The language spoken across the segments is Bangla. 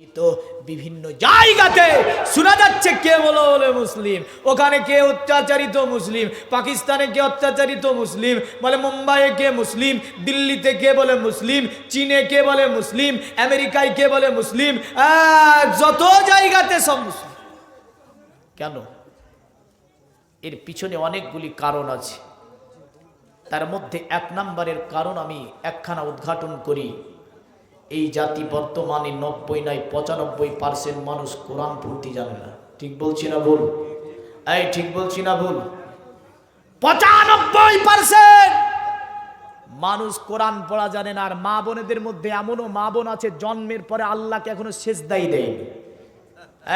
তো বিভিন্ন জায়গাতে শোনা যাচ্ছে কে বলো বলে মুসলিম। ওখানে কে অত্যাচারিত মুসলিম? পাকিস্তানে কে অত্যাচারিত মুসলিম? বলে মুম্বাইয়ে কে মুসলিম? দিল্লিতে কে বলে মুসলিম? চীনে কে বলে মুসলিম? আমেরিকায় কে বলে মুসলিম? যত জায়গাতে সব মুসলিম। কেন? এর পিছনে অনেকগুলি কারণ আছে। তার মধ্যে এক নম্বরের কারণ আমি একখানা উদ্ঘাটন করি। এই জাতি বর্তমানে নব্বই নয়, পঁচানব্বই পার্সেন্ট মানুষ কোরআন পড়তে জানে না। ঠিক বলছি না ভুল? এই, ঠিক বলছি না ভুল? পঁচানব্বই পার্সেন্ট মানুষ কোরআন পড়া জানে না, আর মা বোনেদের মধ্যে এমনও মা বোন আছে, জন্মের পরে আল্লাহকে এখনও শেষ দায়ী দেয়নি।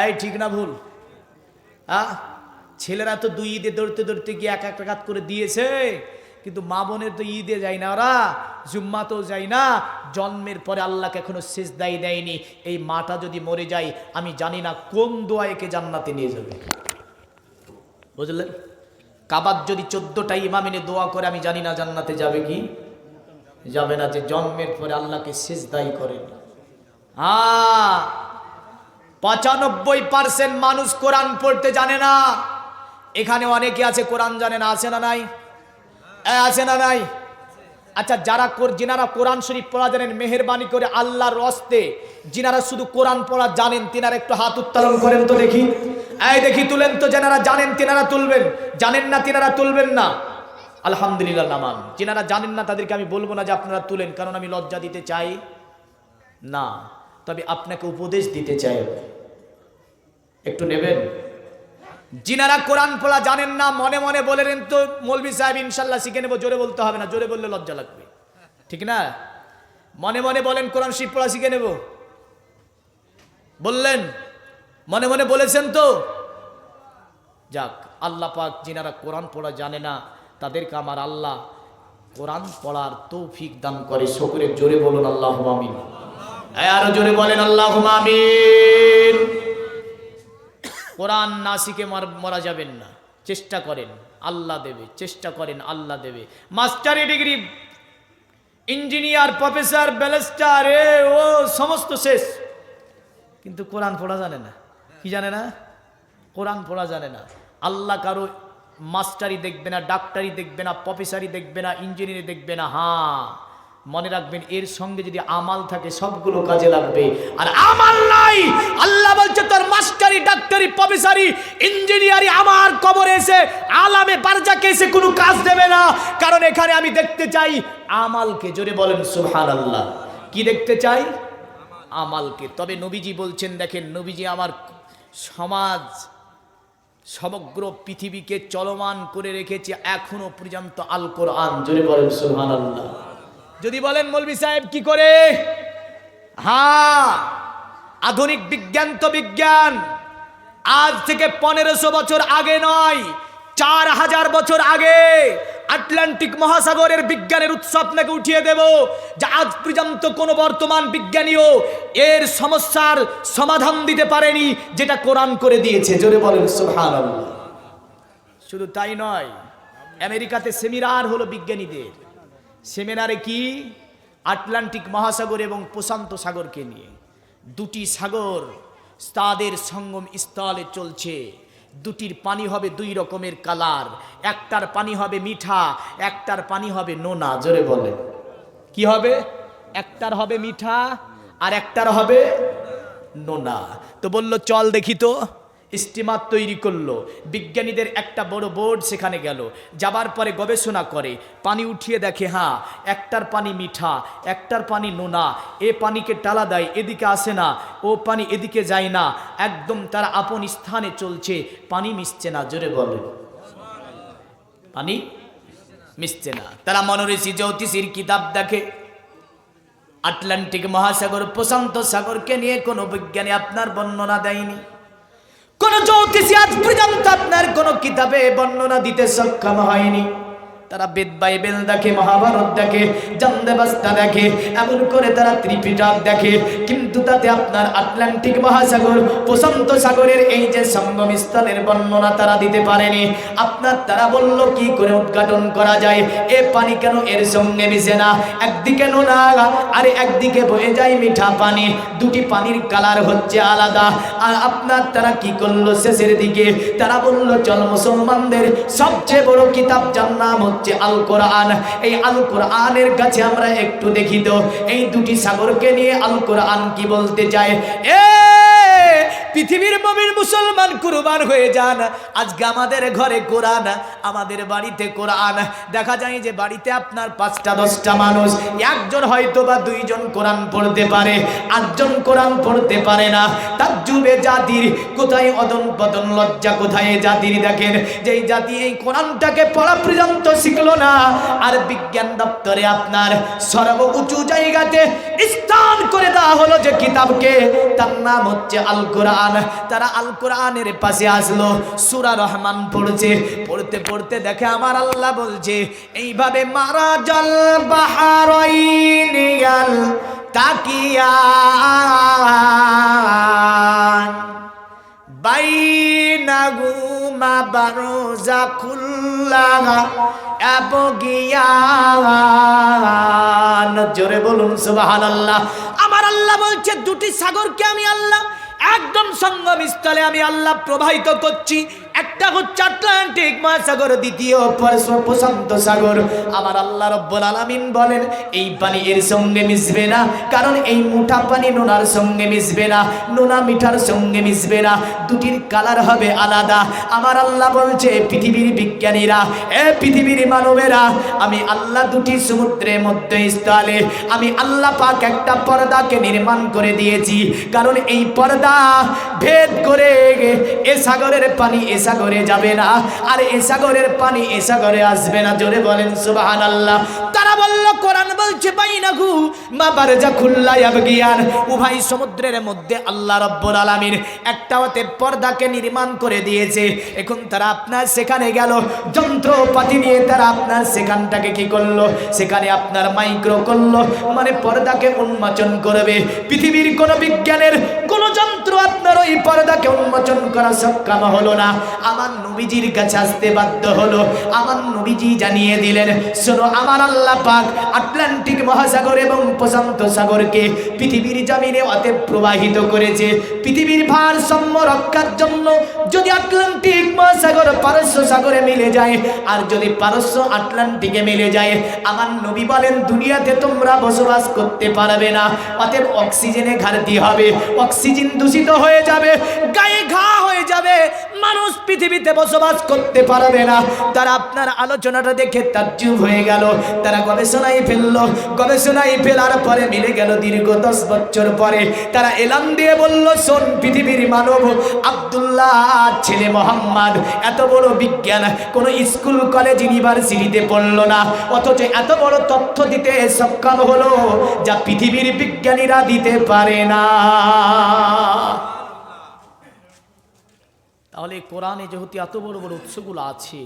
এই, ঠিক না ভুল? আ ছেলেরা তো দুই ঈদে দৌড়তে দৌড়তে গিয়ে এক এক টাকাত করে দিয়েছে। কিন্তু মা বোনের তো ঈদে যায় না, ওরা জুম্মাতেও যায় না। জন্মের পরে আল্লাহকে এখনও শেষ দায়ী দেয়নি। এই মাটা যদি মরে যায়, আমি জানি না কোন দোয়া একে জান্নাতে নিয়ে যাবে। বুঝলেন? কাবাব যদি চোদ্দটা ইমামিনে দোয়া করে, আমি জানি না জান্নাতে যাবে কি? যাবে না, যে জন্মের পরে আল্লাহকে শেষ দায়ী করেন হ্যাঁ পঁচানব্বই পার্সেন্ট মানুষ কোরআন পড়তে জানে না। এখানে অনেকে আছে, কোরআন জানে না, আছে না নাই? আছে না নাই? আচ্ছা যারা যিনারা কোরআন শরীফ পড়া জানেন, মেহরবানি করে আল্লাহর রস্তে যিনারা শুধু কোরআন পড়া জানেন, তিনারা একটু হাত উত্তোলন করেন তো দেখি। এই দেখি, তুলেন তো যারা জানেন, তিনারা তুলবেন। জানেন না, তিনারা তুলবেন না। আলহামদুলিল্লাহ নামান যিনারা জানেন না, তাদেরকে আমি বলব না যে আপনারা তুলেন, কারণ আমি লজ্জা দিতে চাই না। তবে আপনাকে উপদেশ দিতে চাই। একটু নেবেন? যিনারা কোরআন পড়া জানেন না, মনে মনে বলে তো মৌলবি সাহেব ইনশাল্লাহ শিখে নেব, জোরে বলতে হবে না, জোরে বললে লজ্জা লাগবে। ঠিক না? মনে মনে বলেন কোরআন শিব পড়া শিখে নেব। বললেন, মনে মনে বলেছেন তো? যাক, আল্লাহ পাক যিনারা কোরআন পড়া জানে না, তাদেরকে আমার আল্লাহ কোরআন পড়ার তৌফিক দান করে। সকলে জোরে বলুন আল্লাহ আমিন। এই আরও জোরে বলেন আল্লাহ আমিন। কোরআন না শিখে মার- মরা যাবেন না। চেষ্টা করেন, আল্লাহ দেবে, চেষ্টা করেন, আল্লাহ দেবে। মাস্টারি ডিগ্রি ইঞ্জিনিয়ার, প্রফেসর ব্যালেস্টার এ, ও, সমস্ত শেষ। কিন্তু কোরআন পড়া জানে না। কি জানে না? কোরআন পড়া জানে না। আল্লাহ কারও মাস্টারি দেখবে না, ডাক্তারি দেখবে না, প্রফেসারি দেখবে না, ইঞ্জিনিয়ারি দেখবে না। হ্যাঁ। মনে রাখবেন, এর সঙ্গে যদি আমাল থাকে, সবগুলো কাজে লাগবে। আর আমাল নাই! আল্লাহ বলছে, তোর মাস্টারি, ডাক্তারি, প্রফেসারি, ইঞ্জিনিয়ারি আমার কবরে এসে, আলামে বারজাকে এসে কোনো কাজ দেবে না। কারণ এখানে আমি দেখতে চাই, আমালকে, জোরে বলেন সুবহান আল্লাহ কি দেখতে চাই? আমালকে। তবে নবীজি বলছেন, দেখেন, নবীজি আমার সমাজ, সমগ্র পৃথিবীকে চলমান করে রেখেছে, এখনও পর্যন্ত আল কোরআন জোরে বলেন সুহান আল্লাহ যদি বলেন মৌলবি সাহেব, কি করে? হ্যাঁ আধুনিক বিজ্ঞান তো বিজ্ঞান। আজ থেকে পনেরোশো বছর আগে নয়, চার হাজার বছর আগে আটলান্টিক মহাসাগরের বিজ্ঞানের উৎস আপনাকে উঠিয়ে দেব যা আজ পর্যন্ত কোনো বর্তমান বিজ্ঞানীও এর সমস্যার সমাধান দিতে পারেনি যেটা কোরআন করে দিয়েছে। জোরে বলেন, সুবহানাল্লাহ। শুধু তাই নয়, আমেরিকাতে সেমিনার হলো বিজ্ঞানীদের। সেমিনারে কি? আটলান্টিক মহাসাগর এবং প্রশান্ত সাগরকে নিয়ে। দুটি সাগর তাদের সঙ্গম স্থলে চলছে। দুটির পানি হবে দুই রকমের কালার। একটার পানি হবে মিঠা, একটার পানি হবে নোনা। জোরে বলে কি হবে? একটার হবে মিঠা আর একটার হবে নোনা। তো বলল, চল দেখি তো। স্টিমার তৈরি করল। বিজ্ঞানীদের একটা বড় বোর্ড সেখানে গেল। যাবার পরে গবেষণা করে, পানি উঠিয়ে দেখে হ্যাঁ একটার পানি মিঠা, একটার পানি নোনা, এ পানিকে টালা দেয়, এদিকে আসে না, ও পানি এদিকে যায় না, একদম তারা আপন স্থানে চলছে, পানি মিশছে না, জোরে বলে। পানি মিশছে না। তারা মনোরেশি জ্যোতিষীর কিতাব দেখে, আটলান্টিক মহাসাগর, প্রশান্ত সাগরকে নিয়ে কোনো বিজ্ঞানী আপনার বর্ণনা দেয়নি। কোন জ্যোতিষী আজ পর্যন্ত আপনার কোন কিতাবে বর্ণনা দিতে সক্ষম হয়নি। তারা বেদ বাইবেল দেখে, মহাভারত দেখে, জান্দেবাস্তা দেখে, এমন করে তারা ত্রিপিটক দেখে। কিন্তু তাতে আপনার আটলান্টিক মহাসাগর, প্রশান্ত সাগরের এই যে সঙ্গম স্থলের বর্ণনা তারা দিতে পারেনি। আপনার তারা বলল, কি করে উদ্ঘাটন করা যায়? এ পানি কেন এর সঙ্গে মিশে না? একদিকে নোনা আর একদিকে বয়ে যায় মিঠা পানি। দুটি পানির কালার হচ্ছে আলাদা। আর আপনার তারা কি করল শেষের দিকে? তারা বলল, চল মুসলমানদের সবচেয়ে বড় কিতাব যার নাম হচ্ছে আল কোরআন এই আল কোরআনের কাছে আমরা একটু দেখি তো, এই দুটি সাগরকে নিয়ে আল কোরআন কি বলতে চায়? এ পৃথিবীর মমির মুসলমান কুরবান হয়ে যান। আজকে আমাদের ঘরে কোরআন, আমাদের বাড়িতে কোরআন। দেখা যায় যে বাড়িতে আপনার পাঁচটা, দশটা মানুষ, একজন হয়তো বা দুইজন কোরআন পড়তে পারে, আটজন কোরআন পড়তে পারে না। তার যুবে জাতির কোথায় অদন পদন লজ্জা, কোথায় জাতির দেখেন? যে জাতি এই কোরআনটাকে পড়া পর্যন্ত শিখল না, আর বিজ্ঞান দপ্তরে আপনার সর্ব উঁচু জায়গাতে স্থান করে দেওয়া হলো যে কিতাবকে। তার নাম হচ্ছে আল কোরআন তারা আল কোরআনের পাশে আসলো, সুরা রহমান পড়ছে, পড়তে পড়তে দেখে আমার আল্লাহ বলছে, এইভাবে মারা জল বাহারাইনিয়াল তাকিয়ান। বাইনাগুমা বারোজা এবগিয়ান জোরে বলুন, সুবহানাল্লাহ। আমার আল্লাহ বলছে, দুটি সাগরকে আমি আল্লাহ একদম সঙ্গম স্থলে আমি আল্লাহ প্রবাহিত করছি। একটা হচ্ছে আটলান্টিক মহাসাগর, দ্বিতীয় পরশ- প্রশান্ত সাগর। আমার আল্লাহ রব্বুল আলামিন বলেন, এই পানি এর সঙ্গে মিশবে না, কারণ এই মুঠা পানি নোনার সঙ্গে মিশবে না, নোনা মিঠার সঙ্গে মিশবে না, দুটির কালার হবে আলাদা। আমার আল্লাহ বলছে, পৃথিবীর বিজ্ঞানীরা, এ পৃথিবীর মানবেরা, আমি আল্লাহ দুটি সমুদ্রের মধ্যে স্থলে আমি আল্লাহ পাক একটা পর্দাকে নির্মাণ করে দিয়েছি, কারণ এই পর্দা ভেদ করে এ সাগরের পানি, এ সাগরে যাবে না। আর এ সাগরের পানি এ সাগরে আসবে না। জোরে বলেন সুবাহান আল্লাহ তারা বলল, কোরআন বলছে, বাইনাহু মা বারজা খুল্লা ইয়াবগিয়ান। উভয় সমুদ্রের মধ্যে আল্লাহ রব্বুল আলামিন একটা হতে পর্দাকে নির্মাণ করে দিয়েছে। এখন তারা আপনার সেখানে গেল। যন্ত্রপাতি নিয়ে তারা আপনার সেখানটাকে কি করল? সেখানে আপনার মাইক্রো করল। মানে পর্দাকে উন্মোচন করবে। পৃথিবীর কোন বিজ্ঞানের কোন যন্ত্র আপনার ওই পর্দাকে উন্মোচন করা সক্ষম হলো না। আমার নবীজির কাছে আসতে বাধ্য হলো। আমার নবীজি জানিয়ে দিলেন, শোনো, আমার আল্লাহ পাক আটলান্টিক মহাসাগর এবং প্রশান্ত সাগরকে পৃথিবীর জমিনে অতে প্রবাহিত করেছে। পৃথিবীর ভারসাম্য রক্ষার জন্য যদি আটলান্টিক মহাসাগর পারস্য সাগরে মিলে যায়, আর যদি পারস্য আটলান্টিকে মিলে যায়, আমার নবী বলেন, দুনিয়াতে তোমরা বসবাস করতে পারবে না। অতএব অক্সিজেনে ঘাটতি হবে। অক্সিজেন দূষিত হয়ে যাবে, গায়ে ঘা হয়ে যাবে। মানুষ পৃথিবীতে বসবাস করতে পারবে না। তারা আপনার আলোচনাটা দেখে তাজ্জুব হয়ে গেল। তারা গবেষণায় ফেলল। গবেষণায় ফেলার পরে মিলে গেল দীর্ঘ দশ বছর পরে। তারা এলান দিয়ে বলল, শোন, পৃথিবীর মানব আব্দুল্লাহ, ছেলে মোহাম্মদ, এত বড় বিজ্ঞান। কোন স্কুল, কলেজ, ইউনিভার্সিটিতে পড়ল না। অথচ এত বড় তথ্য দিতে সক্ষম হলো যা পৃথিবীর বিজ্ঞানীরা দিতে পারে না। তাহলে এই কোরআনে যেহেতু এত বড় বড় উৎসগুলো আছে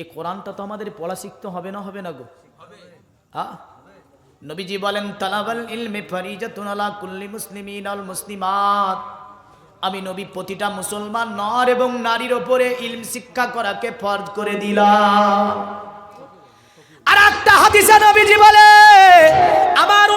এই কোরআনটা তো আমাদের পড়া শিখতে হবে না হবে না গো? হ্যাঁ নবীজি বলেন, তালাবাল ইলমে ফারিজাতুন আলা কুল্লি মুসলিমিন আল মুসলিমাত। আমি নবী প্রতিটা মুসলমান, নর এবং নারীর ওপরে ইলম শিক্ষা করাকে ফরজ করে দিলাম। আর একটা হাদিসে নবীজি বলে, আমার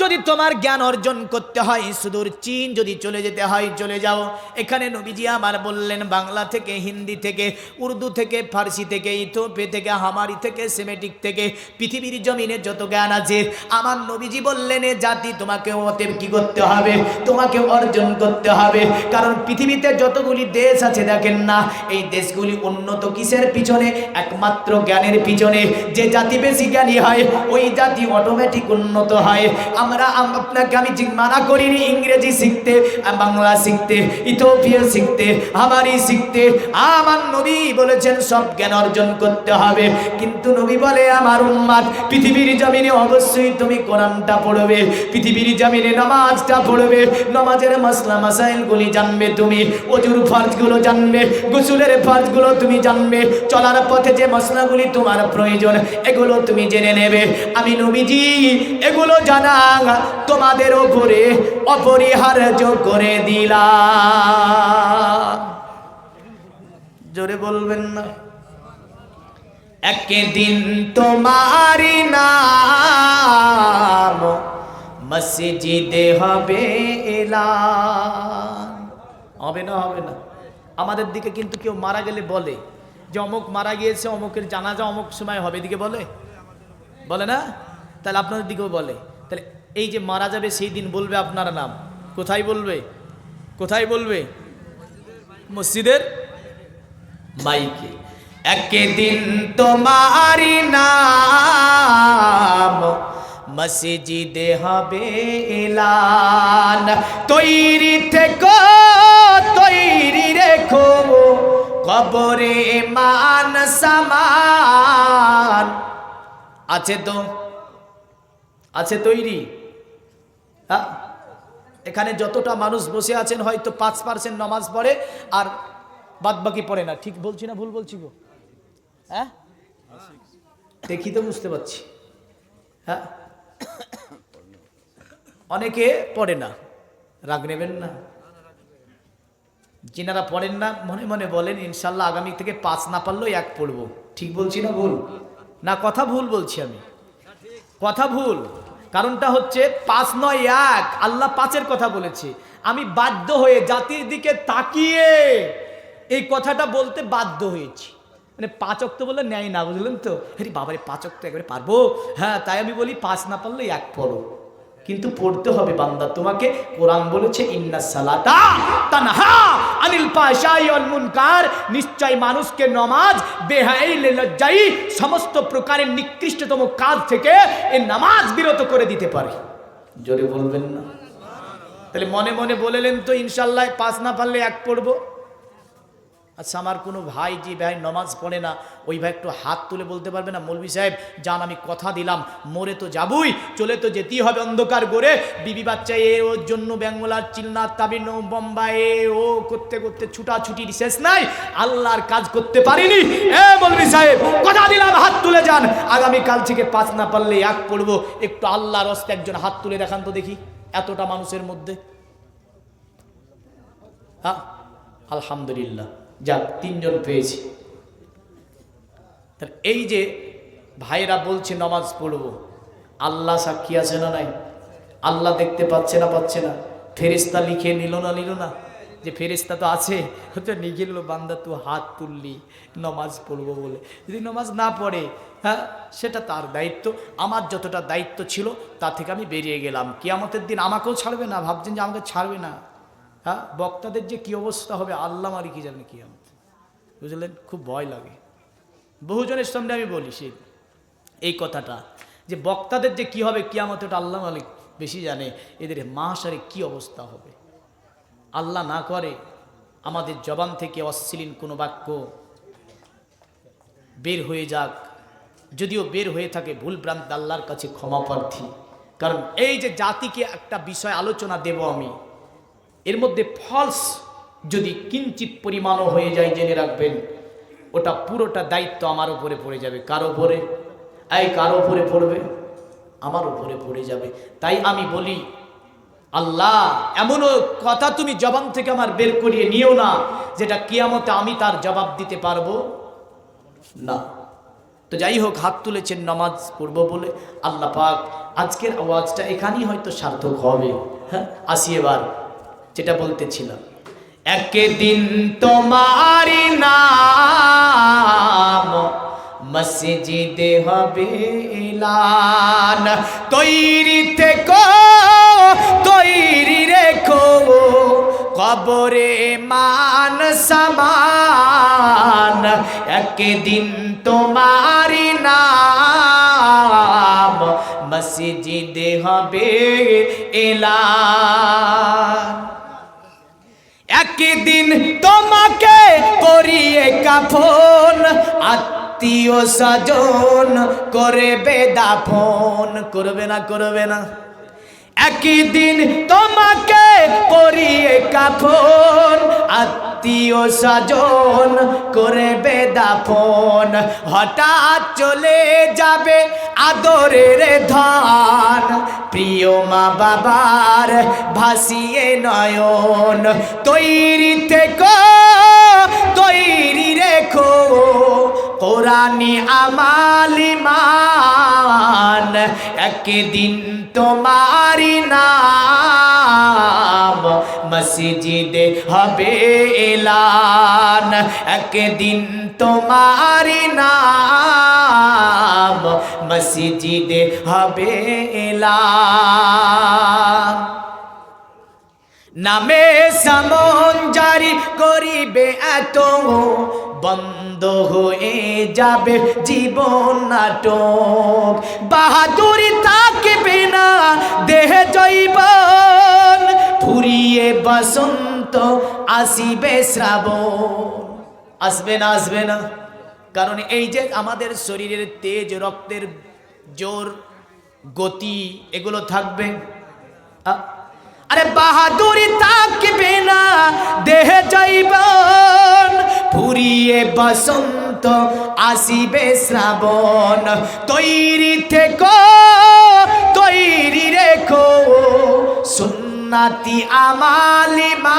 যদি তোমার জ্ঞান অর্জন করতে হয়, সুদূর চীন যদি চলে যেতে হয়, চলে যাও। এখানে নবীজি আমার বললেন, বাংলা থেকে, হিন্দি থেকে, উর্দু থেকে, ফার্সি থেকে ইথোপে থেকে, হামারি থেকে, সেমেটিক থেকে, পৃথিবীর জমিনে যত জ্ঞান আছে, আমার নবীজি বললেন, এ জাতি তোমাকে অতএব কি করতে হবে? তোমাকে অর্জন করতে হবে। কারণ পৃথিবীতে যতগুলি দেশ আছে, দেখেন না, এই দেশগুলি উন্নত কিসের পিছনে? একমাত্র জ্ঞানের পিছনে। যে জাতি বেশি জ্ঞানী হয়, ওই জাতি অটোমেটিক উন্নত হয়। আমরা আমরা আম- আপনাকে আমি মানা করিনি, ইংরেজি শিখতে, বাংলা শিখতে ইথোপিয়ান শিখতে আমারই শিখতে। আমার নবী বলেছেন, সব জ্ঞান অর্জন করতে হবে। কিন্তু নবী বলে, আমার উম্মাদ, পৃথিবীর জমিনে অবশ্যই তুমি কোরআনটা পড়বে, পৃথিবীর জমিনে নামাজটা পড়বে, নামাজের মাসলা মাসাইলগুলি জানবে তুমি, অজুর ফরজগুলো জানবে, গোসলের ফরজগুলো তুমি জানবে, চলার পথে যে মশলাগুলি তোমার প্রয়োজন, এগুলো তুমি জেনে নেবে। আমি নবীজি, এগুলো জানা তোমাদের ওপরে অপরিহার্য করে দিলা। জোরে বলবেন না। একদিন তোমারি নাম মসজিদে হবে এলান। হবে না হবে না। আমাদের দিকে কিন্তু কেউ মারা গেলে বলে যে অমুক মারা গিয়েছে, অমুকের জানাজা অমুক সময় হবে। এদিকে বলে? বলে না? তাহলে আপনাদের দিকেও বলে। তাহলে এই যে মারা যাবে সেই দিন বলবে আপনার নাম। কোথায় বলবে? কোথায় বলবে? মসজিদের মাইকে। একদিন তোমারি নাম মসজিদে হবে এলান। তৈরি থেকো, তৈরি রেখো, কবরে মান সামান। আছে তো? আছে তৈরি? হ্যাঁ এখানে যতটা মানুষ বসে আছেন হয়তো পাঁচ পার্সেন্ট নামাজ পড়ে আর বাদ বাকি পড়ে না। ঠিক বলছি না ভুল বলছি গো? হ্যাঁ? দেখি তো বুঝতে পারছি। হ্যাঁ? অনেকে পড়ে না। রাগ নেবেন না। যিনারা পড়েন না, মনে মনে বলেন, ইনশাল্লাহ আগামী থেকে পাঁচ না পারলেও এক পড়ব। ঠিক বলছি না ভুল? না, কথা ভুল বলছি আমি। কথা ভুল। কারণটা হচ্ছে পাঁচ নয় এক, আল্লাহ পাঁচের কথা বলেছে। আমি বাধ্য হয়ে জাতির দিকে তাকিয়ে এই কথাটা বলতে বাধ্য হয়েছি। মানে পাঁচক তো বললে ন্যায় না, বুঝলেন তো? আরে বাবারে পাঁচক তো একবারে পারব? হ্যাঁ তাই আমি বলি পাঁচ না পারলে এক পড়ো। কিন্তু পড়তে হবে বান্দা। তোমাকে কোরআন বলেছে, ইন্না সালাতা তানহা আনিল পাশাই ওয়াল মুনকার। নিশ্চয় মানুষকে নমাজ বেহাই লজ্জাই সমস্ত প্রকারের নিকৃষ্টতম কাজ থেকে এই নামাজ বিরত করে দিতে পারে। জোরে বলবেন না? তাহলে মনে মনে বলেলেন তো ইনশাল্লাহ পাস না পারলে এক পড়ব। আচ্ছা আমার কোনো ভাই যে ভাই নমাজ পড়ে না, ওই ভাই একটু হাত তুলে বলতে পারবে না? মৌলভি সাহেব, যান, আমি কথা দিলাম, মরে তো যাবই, চলে তো যেতেই হবে অন্ধকার করে। বিবি বাচ্চা এ ওর জন্য ব্যাঙ্গলার চিল্লা তাবিন বোম্বাই ও করতে করতে ছুটাছুটির শেষ নাই, আল্লাহর কাজ করতে পারিনি। এ মৌলভি সাহেব, কথা দিলাম, হাত তুলে যান। আগামী কাল থেকে পাঁচ না পারলে এক পড়ব। একটু আল্লাহর হস্তে একজন হাত তুলে দেখান তো দেখি, এতটা মানুষের মধ্যে। হ্যাঁ আলহামদুলিল্লাহ। যাক তিনজন পেয়েছি। তাহলে এই যে ভাইরা বলছে নমাজ পড়ব, আল্লাহ সাক্ষী আছে না নাই? আল্লাহ দেখতে পাচ্ছে না পাচ্ছে না। ফেরিস্তা লিখে নিল না নিল না? যে ফেরিস্তা তো আছে তো লিখে নিল বান্দা তুই হাত তুললি, নমাজ পড়ব বলে। যদি নমাজ না পড়ে হ্যাঁ সেটা তার দায়িত্ব। আমার যতটা দায়িত্ব ছিল, তা থেকে আমি বেরিয়ে গেলাম। কি কিয়ামতের দিন আমাকেও ছাড়বে না, ভাবছেন যে আমাকে ছাড়বে না। হ্যাঁ বক্তাদের যে কি অবস্থা হবে, আল্লাহ মারি কি জানে কি আমাদের বুঝলেন? খুব ভয় লাগে। বহুজনের সামনে আমি বলি সেই এই কথাটা, যে বক্তাদের যে কি হবে কিয়ামত ওটা আল্লাহ মালিক বেশি জানে। এদের মাসারে কি অবস্থা হবে? আল্লাহ না করে আমাদের জবান থেকে অশ্লীল কোনো বাক্য বের হয়ে যাক। যদিও বের হয়ে থাকে, ভুল ভ্রান্ত আল্লাহর কাছে ক্ষমা প্রার্থী। কারণ এই যে জাতিকে একটা বিষয় আলোচনা দেব আমি এর মধ্যে ফলস যদি কিঞ্চিত পরিমাণও হয়ে যায় জেনে রাখবেন, ওটা পুরোটা দায়িত্ব আমার উপরে পড়ে যাবে। কার উপরে? এই কার উপরে পড়বে? আমার উপরে পড়ে যাবে। তাই আমি বলি, আল্লাহ, এমনও কথা তুমি জবান থেকে আমার বের করিয়ে নিও না, যেটা কিয়ামতে আমি তার জবাব দিতে পারব না। তো যাই হোক, হাত তুলেছেন নামাজ পড়ব বলে আল্লাহ পাক, আজকের আওয়াজটা এখানেই হয়তো সার্থক হবে। হ্যাঁ আসি এবার। যেটা বলতেছিলাম। একদিন তোমার নাম মসজিদে হবে এলান। তৈরি থেকো, তৈরি রেখো, কবরে মান সমান। একদিন তোমারি নাম মসজিদে হবে এলান। একদিন তোমাকে করিয়ে কাফন আত্মীয় স্বজন করবে দাফন। করবে না করবে না। একদিন তোমাকে করিয়ে কাফন, আত্মীয় স্বজন করবে দাফন। হঠাৎ চলে যাবে আদরের ধন, প্রিয় মা বাবার ভাসিয়ে নয়ন। তৈরি থেকে, তৈরি রেখো। কোরআনি আমালিমান একদিন তোমারি নাম মসজিদে হবে এলান। একদিন তোমারি নাম মসজিদে হবে এলান। নামে সমন জারি করিবে এত বন্ধ হয়ে যাবে জীবন নাটক। বাহাদুরি থাকবে না, দেহ জৈবন, ফুরিয়ে বসন্ত আসিবে শ্রাবণ। আসবে না আসবে না। কারণ এই যে আমাদের শরীরের তেজ, রক্তের জোর, গতি, এগুলো থাকবে? আরে বাহাদুরি থাকবে না দেহে যাইবন ফুরিয়ে বসন্ত আসিবে শ্রাবণ। তৈরি থেকো তৈরি রেখো সুন্নাতি আমালিমান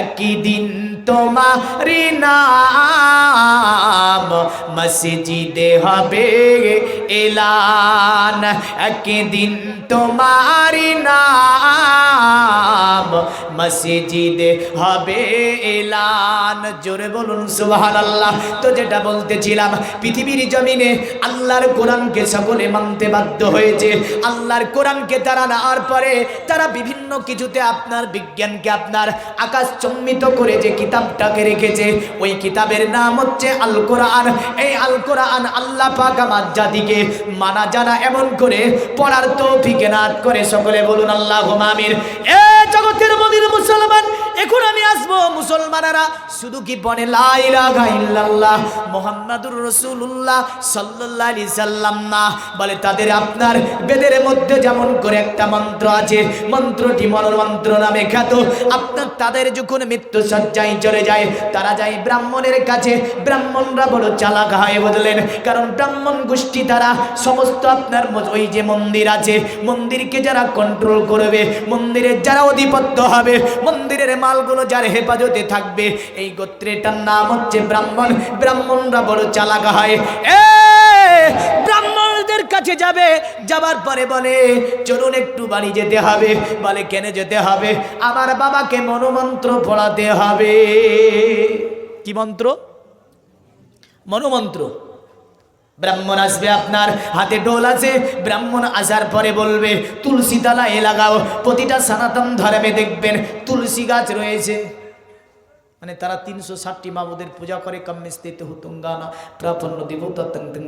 একই দিন তোমারি নাম মসজিদে হবে এলান, একদিন তোমারি নাম মসজিদে হবে এলান। জোরে বলুন সুবহান আল্লাহ তো যেটা বলতেছিলাম, পৃথিবীর জমিনে আল্লাহর কোরআনকে সকলে মানতে বাধ্য হয়েছে। আল্লাহর কোরআনকে তারা নেওয়ার পরে তারা বিভিন্ন কিছুতে আপনার বিজ্ঞানকে আপনার আকাশ চম্মিত করে যে কিতাবটাকে রেখেছে, ওই কিতাবের নাম হচ্ছে আল কোরআন এই আল কোরআন আল্লাহ পাক আমার জাতিকে মানা জানা এমন করে পড়ার তৌফিকে নাত করে। সকলে বলুন আল্লাহ আমির এ জগতের মদির মুসলমান, এখন আমি আসব মুসলমানেরা, শুধু কি বনে লা ইলাহা ইল্লাল্লাহ, মুহাম্মাদুর রাসূলুল্লাহ সাল্লাল্লাহু আলাইহি সাল্লাম না, বলে তাদের আপনার বেদের মধ্যে যেমন করে একটা মন্ত্র আছে। মন্ত্রটি মন্ত্র নামে খ্যাত। আপনার তাদের যখন মৃত্যু সজ্জায় চলে যায়, তারা যায় ব্রাহ্মণের কাছে। ব্রাহ্মণরা বড় চালাক হয় বুঝলেন কারণ ব্রাহ্মণ গোষ্ঠী তারা, সমস্ত আপনার ওই যে মন্দির আছে, মন্দিরকে যারা কন্ট্রোল করবে, মন্দিরের যারা অধিপত্য হবে, মন্দিরের মালগুলো যার হেফাজতে থাকবে, এই গোত্রেটার নাম হচ্ছে ব্রাহ্মণ। ব্রাহ্মণরা বড় চালাক হয়। ব্রাহ্মণদের কাছে যাবে, যাবার পরে বলে, চলুন একটু বাড়ি যেতে হবে। বলে, কেন যেতে হবে? আমার বাবাকে মনোমন্ত্র পড়াতে হবে। কি মন্ত্র? মনোমন্ত্র। ব্রাহ্মণ আসবে আপনার হাতে ডোল আছে। ব্রাহ্মণ আসার পরে বলবে, তুলসী তালা এ লাগাও, প্রতিটা সনাতন ধর্মে দেখবেন তুলসী গাছ রয়েছে। মানে তারা তিনশো ষাটটি মাবুদের পূজা করে কম্মিস্তে হুতুঙ্গানা তং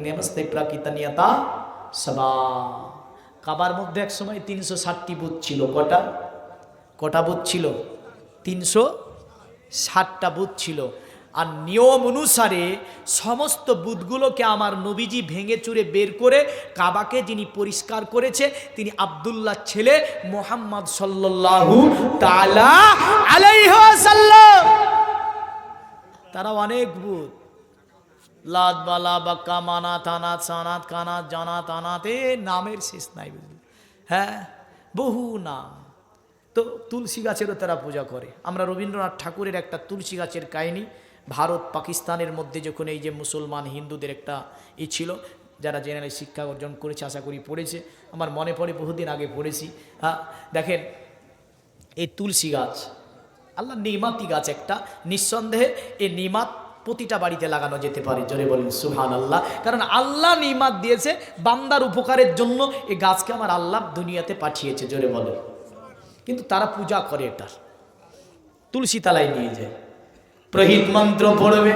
নেমস্তে প্রাকিতানিয়তা সবা কাবার মধ্যে এক সময় তিনশো ষাটটি বুথ ছিল, কটা? কটা বুথ ছিল? তিনশো ষাটটা বুথ ছিল। আর নিয়ম অনুসারে সমস্ত বুথগুলোকে আমার নবীজি ভেঙে চুরে বের করে কাবাকে যিনি পরিষ্কার করেছে, তিনি আবদুল্লাহ ছেলে মোহাম্মদ সাল্লাল্লাহু তাআলা আলাইহি ওয়াসাল্লাম। তারা অনেক বুথ লাদ বালা, বাক্কা মানা থানাত সানাত, কানাত, জানাত, আনাত, এ নামের শেষ নাই বুঝলি। হ্যাঁ বহু নাম। তো তুলসী গাছেরও তারা পূজা করে। আমরা রবীন্দ্রনাথ ঠাকুরের একটা তুলসী গাছের কাহিনী, ভারত পাকিস্তানের মধ্যে যখন এই যে মুসলমান হিন্দুদের একটা ই ছিল, যারা জেনারেল শিক্ষা অর্জন করেছে, আশা করি পড়েছে, আমার মনে পড়ে বহুদিন আগে পড়েছি। হ্যাঁ দেখেন, এই তুলসী গাছ আল্লাহ নিমাতি গাছ একটা? নিঃসন্দেহে এই নিমাত প্রতিটা বাড়িতে লাগানো যেতে পারে। জোরে বলেন সুহান আল্লাহ কারণ আল্লাহ নিমাত দিয়েছে বান্দার উপকারের জন্য এই গাছকে আমার আল্লাহ দুনিয়াতে পাঠিয়েছে, জোরে বলে কিন্তু তারা পূজা করে এটার তুলসী তালায় নিয়ে যায়। প্রহিত মন্ত্র পড়বে।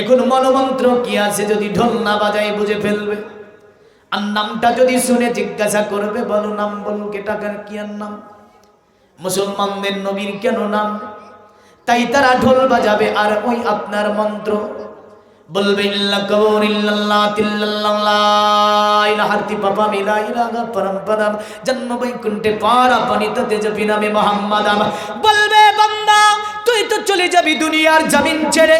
এখন মনোমন্ত্র কি আছে যদি ঢোল না বাজায় বুঝে ফেলবে? আর নামটা যদি শুনে জিজ্ঞাসা করবে, বলো নাম, বলো কেটাকার কি আর নাম? মুসলমানদের নবীর কেন নাম? তাই তারা ঢোল বাজাবে আর ওই আপনার মন্ত্র। বলবে, ইল্লা কবর, ইল্লাল্লাহ, তিল্লাল্লাহ, লা ইলাহা ইল্লা বাবা মিলা ইলাহা পরম্পরাম জন্ম বৈকুণ্ঠে পারা পানিত তেজ বিনামে মোহাম্মদাম বলবে, বান্দা, তুই তো চলে যাবি দুনিয়ার জমিন ছেড়ে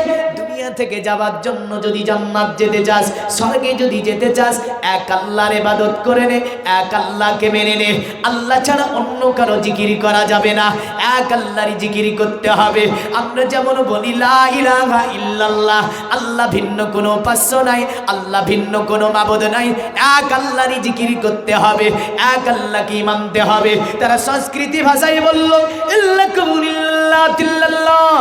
দুনিয়া থেকে যাবার জন্য যদি জান্নাত যেতে চাস, স্বর্গে যদি যেতে চাস, এক আল্লাহর ইবাদত করে নে, এক আল্লাহকে মেনে নে। আল্লাহ ছাড়া অন্য কারও জিকির করা যাবে না। এক আল্লাহরই জিকির করতে হবে। আমরা যেমন বলি, লা ইলাহা ইল্লাল্লাহ আল্লাহ ভিন্ন কোনো উপাস্য নাই, আল্লাহ ভিন্ন কোনো মাবুদ নাই। এক আল্লাহরই জিকির করতে হবে, এক আল্লাহকে মানতে হবে। তারা সংস্কৃতি ভাষায় বলল ইল্লাকুলিল্লাহ তিল্লাল্লাহ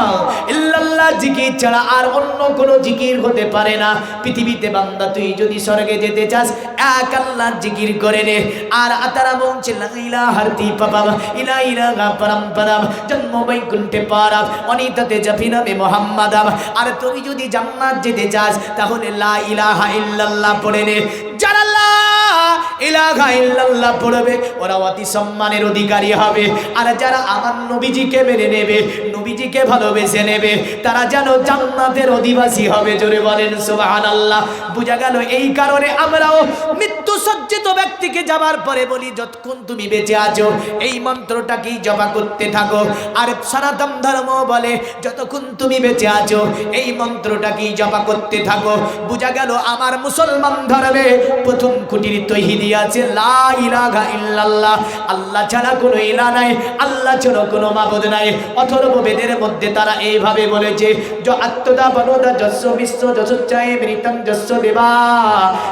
ইল্লাল্লাহ জিকির ছাড়া আর অন্য কোনো জিকির হতে পারে না। পৃথিবীতে বান্দা, তুই যদি স্বর্গে যেতে চাস, এক আল্লাহর জিকির করে নে। আর তারা বলছে, লা ইলাহা পাপাম, ইলা ইলাহা পরম্পরাম জন্ম বৈকুণ্ঠে পারাম, অনিতাতে জাফিনামে মোহাম্মদাম। আর তুই যদি জান্নাত যেতে চাস, তাহলে লা ইলাহা ইল্লাল্লাহ পড়ে নে। যারা ইলাহা ইল্লাল্লাহ পড়বে, ওরা অতি সম্মানের অধিকারী হবে। আর যারা আমার নবীজিকে মেনে নেবে, নবীজিকে ভালোবেসে নেবে, তারা যেন জান্নাতের অধিবাসী হবে, জোরে বলেন সুবহানাল্লাহ। বুঝা গেল এই কারণে আমরাও মৃত্যু সজ্জিত ব্যক্তিকে যাবার পরে বলি, যতক্ষণ তুমি বেঁচে আছো, এই মন্ত্রটাকেই জপা করতে থাকো। আর সনাতন ধর্ম বলে, যতক্ষণ তুমি বেঁচে আছো, এই মন্ত্রটাকেই জপা করতে থাকো। বুঝা গেল আমার মুসলমান ধর্মে প্রথম খুঁটির তৈহিদি আছে, লা ইলাহা ইল্লাল্লাহ। আল্লাহ ছাড়া কোনো ইলা নাই, আল্লাহ ছাড়া কোনো মাবুদ নাই। অথর্ব বেদের মধ্যে তারা এইভাবে বলেছে, য আত্মদা বনদা যস্য বিশ্ব যশোচ্চায় মৃতং যস্য দেবা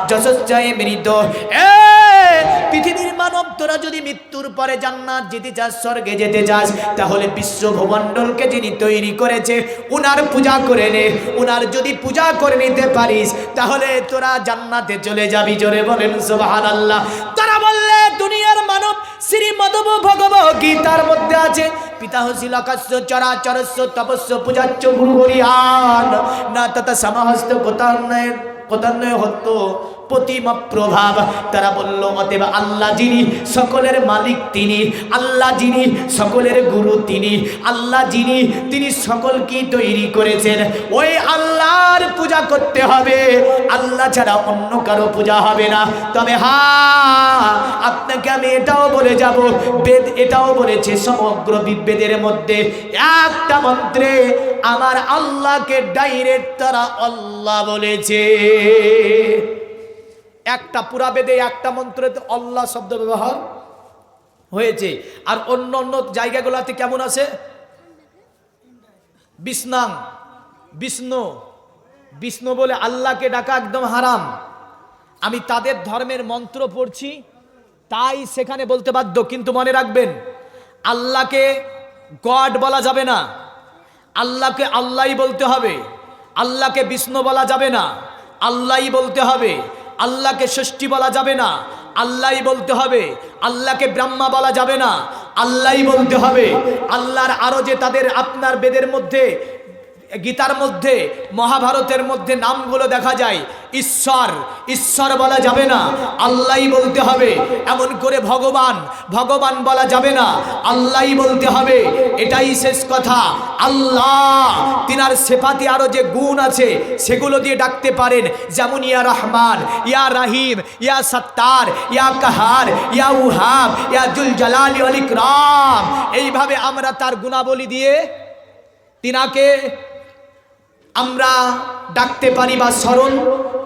যশোচ্চায় মৃত। এ পৃথিবীর মানব তোরা যদি মৃত্যুর পরে জান্নাত যেতে চাস, স্বর্গে যেতে চাস, তাহলে বিশ্ব ভূমণ্ডলকে যিনি তৈরি করেছে, উনার পূজা করে নে। উনার যদি পূজা করে নিতে পারিস, তাহলে তোরা জান্নাতে চলে যাবি। জোরে বলেন, সুবহানাল্লাহ। তারা বললে, দুনিয়ার মানব শ্রী মধব ভগব গীতার মধ্যে আছে। পিতা হসিল আকাশ্য চরাচরস্য, তপস্য, পূজাচ্য, গুরু হরিয়ান না তথা সমহস্ত কোতান্নয় কোতান্নয় হতো প্রতিমা প্রভাব। তারা বলল, অতএব আল্লাহ যিনি সকলের মালিক তিনি, আল্লাহ যিনি সকলের গুরু তিনি, আল্লাহ যিনি তিনি সকলকে তৈরি করেছেন। ওই আল্লাহর পূজা করতে হবে। আল্লাহ ছাড়া অন্য কারও পূজা হবে না। তবে হ্যাঁ আপনাকে আমি এটাও বলে যাব। বেদ এটাও বলেছে সমগ্র বিবেদের মধ্যে। একটা মন্ত্রে আমার আল্লাহকে ডাইরেক্ট তারা আল্লাহ বলেছে। একটা পুরা বেদে, একটা মন্ত্রে অল্লাহ শব্দ ব্যবহার হয়েছে। আর অন্য অন্য জায়গাগুলোতে কেমন আছে? বিষ্ণাং, বিষ্ণু বিষ্ণু বলে আল্লাহকে ডাকা একদম হারাম। আমি তাদের ধর্মের মন্ত্র পড়ছি, তাই সেখানে বলতে বাধ্য, কিন্তু মনে রাখবেন, আল্লাহকে গড বলা যাবে না। আল্লাহকে আল্লাহই বলতে হবে। আল্লাহকে বিষ্ণু বলা যাবে না। আল্লাহই বলতে হবে। আল্লাহকে ষষ্ঠী বলা যাবে না। আল্লাহই বলতে হবে, আল্লাহকে ব্রাহ্মা বলা যাবে না। আল্লাহই বলতে হবে, আল্লাহর আরও যে তাদের আপনার বেদের মধ্যে গীতার মধ্যে, মহাভারতের মধ্যে নামগুলো দেখা যায়। ঈশ্বর ঈশ্বর বলা যাবে না, আল্লাহই বলতে হবে। এমন করে ভগবান ভগবান বলা যাবে না, আল্লাহই বলতে হবে। এটাই শেষ কথা। আল্লাহ, তিনার সেফাতে আরও যে গুণ আছে, সেগুলো দিয়ে ডাকতে পারেন। যেমন, ইয়া রহমান, ইয়া রাহিম, ইয়া সত্তার, ইয়া কাহার, ইয়া উহাব, ইয়া জুল জালালি অল ইকরাম। এইভাবে আমরা তার গুণাবলী দিয়ে তিনাকে আমরা ডাকতে পারি বা স্মরণ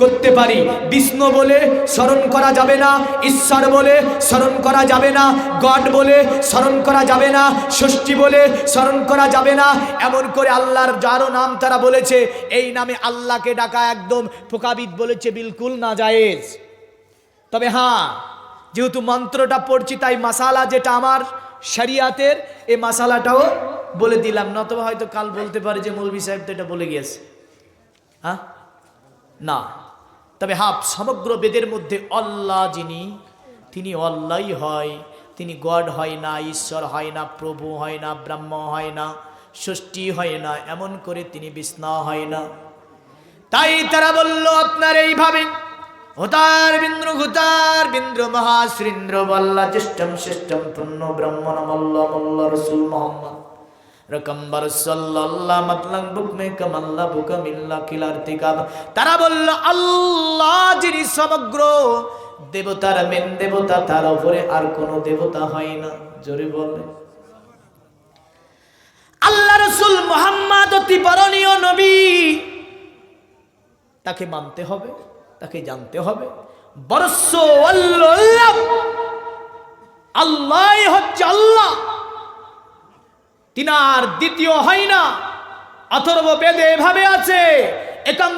করতে পারি। বিষ্ণু বলে স্মরণ করা যাবে না, ঈশ্বর বলে স্মরণ করা যাবে না, গড বলে স্মরণ করা যাবে না, ষষ্ঠী বলে স্মরণ করা যাবে না। এমন করে আল্লাহর যারও নাম তারা বলেছে, এই নামে আল্লাহকে ডাকা একদম ফোকাবিদ বলেছে, বিলকুল না জায়েজ। তবে হ্যাঁ যেহেতু মন্ত্রটা পড়ছি, তাই মাসালা যেটা আমার শরিয়াতের, এই মাসালাটাও বলে দিলাম, নতবা হয়তো কাল বলতে পারে যে মৌলভি সাহেব তো এটা বলে গিয়েছে। হ্যাঁ? না। তবে হ্যাঁ সমগ্র বেদের মধ্যে আল্লাহ যিনি, তিনি অল্লাহই হয়। তিনি গড হয় না, ঈশ্বর হয় না, প্রভু হয় না, ব্রহ্ম হয় না ষষ্ঠী হয় না, এমন করে তিনি বিষ্ণা হয় না। তাই তারা বলল, আপনার এইভাবে হোতার বিন্দ্র ঘুতার বিন্দ্র, মহাশ্রীন্দ্র, বল্লা চেষ্টম শ্রেষ্ঠম পূর্ণ ব্রহ্মণ, মল্ল মল্ল, রসুল, মোহাম্মদ তারা বলল, আল্লাহ যিনি সমগ্র দেবতার মেন দেবতা, তার উপরে আর কোনো দেবতা হয় না। জোরে বলে। আল্লাহ রসুল মোহাম্মদ অতি বরণীয় নবী। তাকে মানতে হবে, তাকে জানতে হবে। আল্লাহ আল্লাহ হচ্ছে আল্লাহ। তিনার দ্বিতীয় হয় না। অথর্ব বেদে এভাবে আছে, একং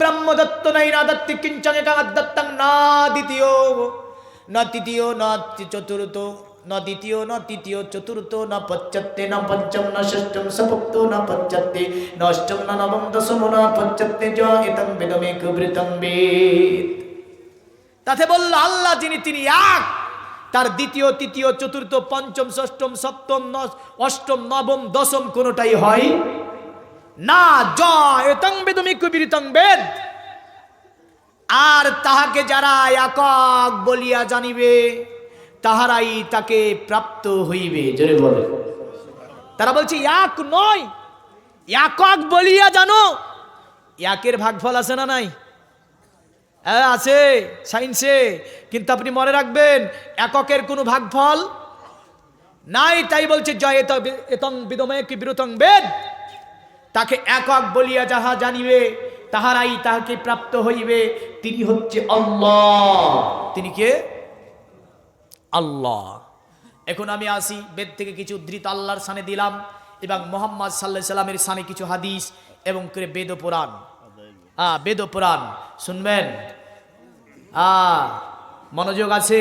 ব্রহ্মদত্ত না দত্তি কিঞ্চন একাং দত্তং না দ্বিতীয়, না তৃতীয়, না চতুর্থ, না দ্বিতীয়, না তৃতীয়, চতুর্থ, না পঞ্চত্তে, না পঞ্চম, না ষষ্ঠম সপ্ত না পঞ্চত্তে, না অষ্টম, না নবম, দশম, না পঞ্চত্তে জ এতং বেদমে কুবৃতং বেদ। তাতে বলল, আল্লাহ যিনি, তিনি এক। তার দ্বিতীয়, তৃতীয়, চতুর্থ, পঞ্চম, ষষ্ঠম, সপ্তম অষ্টম, নবম, দশম কোনোটাই হয় না। জয় এতং বেদমি কুবিরিতং বেদ। আর তাহাকে যারা একক বলিয়া জানিবে, তাহারাই তাকে প্রাপ্ত হইবে। বলে। তারা বলছে এক নয়, একক বলিয়া জানো, একের ভাগফল আছে না নাই? আছে সায়েন্সে কিন্তু আপনি মনে রাখবেন, এককের কোনো ভাগফল নাই, তাই বলছে, জয় এত বিদময় কি বিরতং বেদ? তাকে একক বলিয়া যাহা জানিবে, তাহারাই তাহাকে প্রাপ্ত হইবে। তিনি হচ্ছে আল্লাহ। তিনি কে? আল্লাহ। এখন আমি আসি, বেদ থেকে কিছু উদ্ধৃত আল্লাহর সানে দিলাম, এবং মোহাম্মদ সাল্লাহ সাল্লামের সানে কিছু হাদিস এবং করে বেদ পুরাণ আ বেদ পুরাণ শুনবেন? মনোযোগ আছে?